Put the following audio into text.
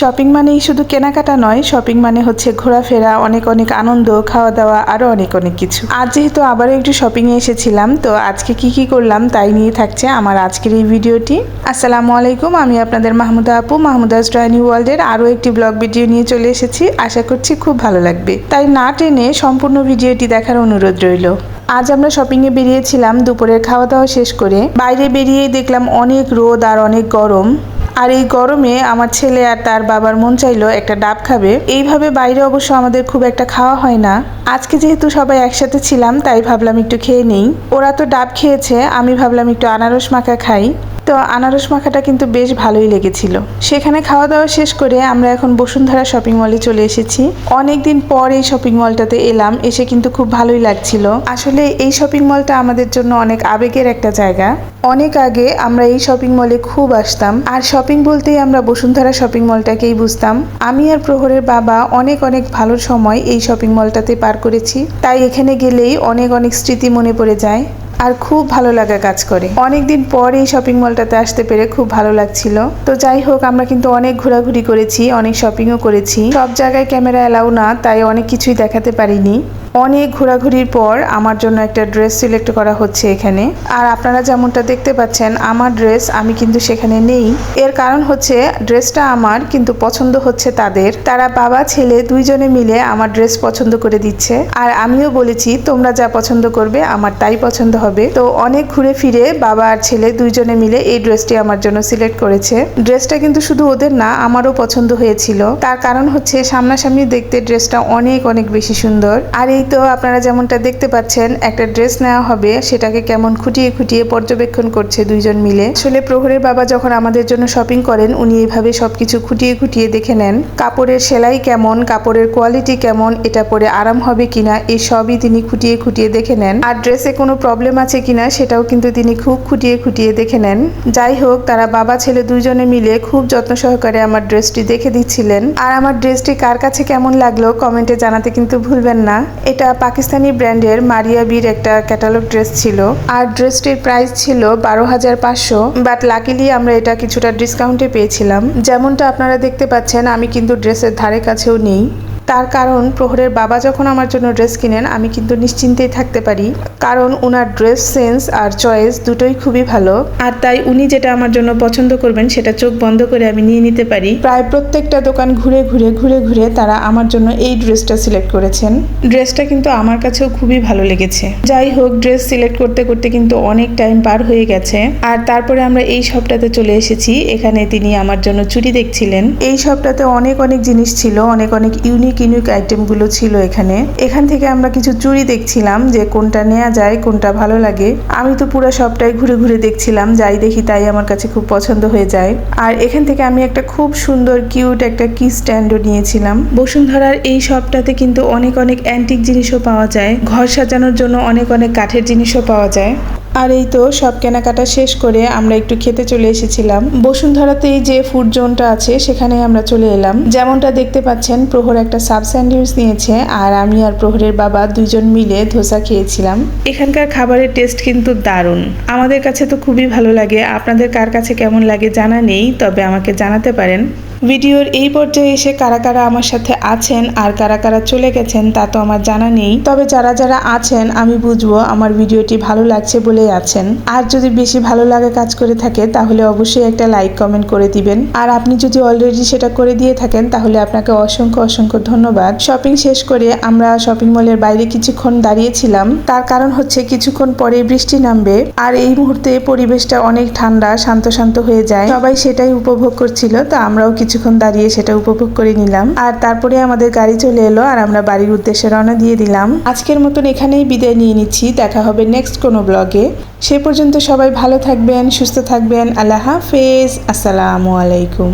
Shopping মানেই শুধু কেনাকাটা নয় শপিং মানে হচ্ছে ঘোরাফেরা, অনেক অনেক আনন্দ খাওয়া দাওয়া আরও অনেক অনেক কিছু। আজ যেহেতু আবারও একটু শপিংয়ে এসেছিলাম, তো আজকে কি কি করলাম তাই নিয়ে থাকছে আমার আজকের এই ভিডিওটি আসসালামু আলাইকুম, আমি আপনাদের মাহমুদা আপু, মাহমুদাস ড্রাইনি ওয়ার্ল্ডের আরও একটি ব্লগ ভিডিও নিয়ে চলে এসেছি। আশা করছি খুব ভালো লাগবে। তাই না টেনে সম্পূর্ণ ভিডিওটি দেখার অনুরোধ রইল। আজ আমরা শপিংয়ে বেরিয়েছিলাম, দুপুরের খাওয়া দাওয়া শেষ করে। বাইরে বেরিয়েই দেখলাম অনেক রোদ আর অনেক গরম। আর এই গরমে আমার ছেলে আর তার বাবার মন চাইলো একটা ডাব খাবে। এইভাবে বাইরে অবশ্য আমাদের খুব একটা খাওয়া হয় না। আজকে যেহেতু সবাই একসাথে ছিলাম, তাই ভাবলাম একটু খেয়ে নেই। ওরা তো ডাব খেয়েছে, আমি ভাবলাম একটু আনারস মাখা খাই। তো আনারস মাখাটা কিন্তু বেশ ভালোই লেগেছিল। সেখানে খাওয়া দাওয়া শেষ করে আমরা এখন বসুন্ধরা শপিং মলে চলে এসেছি। অনেক দিন পর এই শপিং মলটাতে এলাম, এসে কিন্তু খুব ভালোই লাগছিল। আসলে এই শপিং মলটা আমাদের জন্য অনেক আবেগের একটা জায়গা। অনেক আগে আমরা এই শপিং মলে খুব আসতাম, আর শপিং বলতেই আমরা বসুন্ধরা শপিং মলটাকেই বুঝতাম। আমি আর প্রহরের বাবা অনেক অনেক ভালো সময় এই শপিং মলটাতে পার করেছি, তাই এখানে গেলেই অনেক অনেক স্মৃতি মনে পড়ে যায়। আর খুব ভালো লাগা কাজ করে। অনেকদিন পর এই শপিং মলটাতে আসতে পেরে খুব ভালো লাগছিল। তো যাই হোক, আমরা কিন্তু অনেক ঘোরাঘুরি করেছি, অনেক শপিংও করেছি। সব জায়গায় ক্যামেরা অ্যালাউ না, তাই অনেক কিছুই দেখাতে পারিনি। অনেক ঘোরাঘুরির পর আমার জন্য একটা ড্রেস সিলেক্ট করা হচ্ছে এখানে। আর আপনারা যেমনটা দেখতে পাচ্ছেন, আমার ড্রেস আমি কিন্তু সেখানে নেই। এর কারণ হচ্ছে ড্রেসটা আমার কিন্তু পছন্দ হচ্ছে তাদের। তারা বাবা, ছেলে দুইজনে মিলে আমার ড্রেস পছন্দ করে দিচ্ছে। আর আমিও বলেছি, তোমরা যা পছন্দ করবে, আমার তাই পছন্দ হবে। তো অনেক ঘুরে ফিরে বাবা আর ছেলে দুইজনে মিলে এই ড্রেসটি আমার জন্য সিলেক্ট করেছে। ড্রেসটা কিন্তু শুধু ওদের না, আমারও পছন্দ হয়েছিল। তার কারণ হচ্ছে, সামনাসামনি দেখতে ড্রেসটা অনেক অনেক বেশি সুন্দর। আর এই তো আপনারা যেমনটা দেখতে পাচ্ছেন, একটা ড্রেস নেওয়া হবে, সেটাকে কেমন খুঁটিয়ে খুঁটিয়ে পর্যবেক্ষণ করছে দুইজন মিলে। আসলে প্রহরের বাবা যখন আমাদের জন্য শপিং করেন, উনি এভাবে সবকিছু খুঁটিয়ে খুঁটিয়ে দেখে নেন। কাপড়ের সেলাই কেমন, কাপড়ের কোয়ালিটি কেমন, এটা পরে আরাম হবে কিনা এই সবই তিনি খুঁটিয়ে খুঁটিয়ে দেখে নেন। আর ড্রেসে কোনো প্রবলেম আছে কিনা, সেটাও কিন্তু তিনি খুব খুঁটিয়ে খুঁটিয়ে দেখে নেন। যাই হোক, তারা বাবা, ছেলে দুইজনে মিলে খুব যত্ন সহকারে আমার ড্রেসটি দেখে দিচ্ছিলেন। আর আমার ড্রেসটি কার কাছে কেমন লাগল, কমেন্টে জানাতে কিন্তু ভুলবেন না। এটা পাকিস্তানি ব্র্যান্ডের মারিয়া বির একটা ক্যাটালগ ড্রেস ছিল। আর ড্রেসটির প্রাইস ছিল বারো হাজার পাঁচশো। বাট লাকিলি আমরা এটা কিছুটা ডিসকাউন্টে পেয়েছিলাম। যেমনটা আপনারা দেখতে পাচ্ছেন, আমি কিন্তু ড্রেসের ধারে কাছেও নেই। তার কারণ, প্রহরের বাবা যখন আমার জন্য ড্রেস কিনেন, আমি কিন্তু নিশ্চিন্তেই থাকতে পারি। কারণ ওনার ড্রেস সেন্স আর চয়েস দুটোই খুবই ভালো। আর তাই উনি যেটা আমার জন্য পছন্দ করবেন, সেটা চোখ বন্ধ করে আমি নিয়ে নিতে পারি। প্রায় প্রত্যেকটা দোকান ঘুরে ঘুরে ঘুরে ঘুরে তারা আমার জন্য এই ড্রেসটা সিলেক্ট করেছেন। ড্রেসটা কিন্তু আমার কাছেও খুবই ভালো লেগেছে। যাই হোক, ড্রেস সিলেক্ট করতে করতে কিন্তু অনেক টাইম পার হয়ে গেছে। আর তারপরে আমরা এই শপটাতে চলে এসেছি। এখানে তিনি আমার জন্য চুরি দেখছিলেন। এই শপটাতে অনেক অনেক জিনিস ছিল, অনেক অনেক ইউনিক ইউনিক ইউনিক আইটেমগুলো ছিল এখানে। এখান থেকে আমরা কিছু চুড়ি দেখছিলাম যে কোনটা নেওয়া যায়, কোনটা ভালো লাগে। আমি তো পুরো সবটাই ঘুরে ঘুরে দেখছিলাম, যাই দেখি তাই আমার কাছে খুব পছন্দ হয়ে যায়। আর এখান থেকে আমি একটা খুব সুন্দর কিউট একটা কি স্ট্যান্ডও নিয়েছিলাম। বসুন্ধরার এই শপটাতে কিন্তু অনেক অনেক অ্যান্টিক জিনিসও পাওয়া যায়। ঘর সাজানোর জন্য অনেক অনেক কাঠের জিনিসও পাওয়া যায়। আর এই তো সব কেনাকাটা শেষ করে আমরা একটু খেতে চলে এসেছিলাম। বসুন্ধরাতেই যে ফুড জোনটা আছে, সেখানে আমরা চলে এলাম। যেমনটা দেখতে পাচ্ছেন, প্রহর একটা সাব স্যান্ডউইচ নিয়েছে আর আমি আর প্রহরের বাবা দুইজন মিলে ধোসা খেয়েছিলাম। এখানকার খাবারের টেস্ট কিন্তু দারুণ। আমাদের কাছে তো খুবই ভালো লাগে। আপনাদের কার কাছে কেমন লাগে জানা নেই, তবে আমাকে জানাতে পারেন। ভিডিওর এই পর্যায়ে এসে কারা কারা আমার সাথে আছেন আর কারা কারা চলে গেছেন তা তো আমার জানা নেই। তবে যারা যারা আছেন, আমি বুঝব আমার ভিডিওটি ভালো লাগছে বলেই আছেন। আর যদি বেশি ভালো লাগে কাজ করে থাকে, তাহলে অবশ্যই একটা লাইক, কমেন্ট করে দিবেন। আর আপনি যদি অলরেডি সেটা করে দিয়ে থাকেন, তাহলে আপনাকে অসংখ্য অসংখ্য ধন্যবাদ। শপিং শেষ করে আমরা শপিং মলের বাইরে কিছুক্ষণ দাঁড়িয়েছিলাম। তার কারণ হচ্ছে কিছুক্ষণ পরে বৃষ্টি নামবে। আর এই মুহূর্তে পরিবেশটা অনেক ঠান্ডা, শান্ত শান্ত হয়ে যায়। সবাই সেটাই উপভোগ করছিল, তো আমরাও কিছুক্ষণ দাঁড়িয়ে সেটা উপভোগ করে নিলাম। আর তারপরে আমাদের গাড়ি চলে এলো আর আমরা বাড়ির উদ্দেশ্যে রওনা দিয়ে দিলাম। আজকের মতন এখানেই বিদায় নিয়ে নিচ্ছি। দেখা হবে নেক্সট কোনো ব্লগে সে পর্যন্ত সবাই ভালো থাকবেন, সুস্থ থাকবেন। আল্লাহ হাফেজ। আসসালামু আলাইকুম।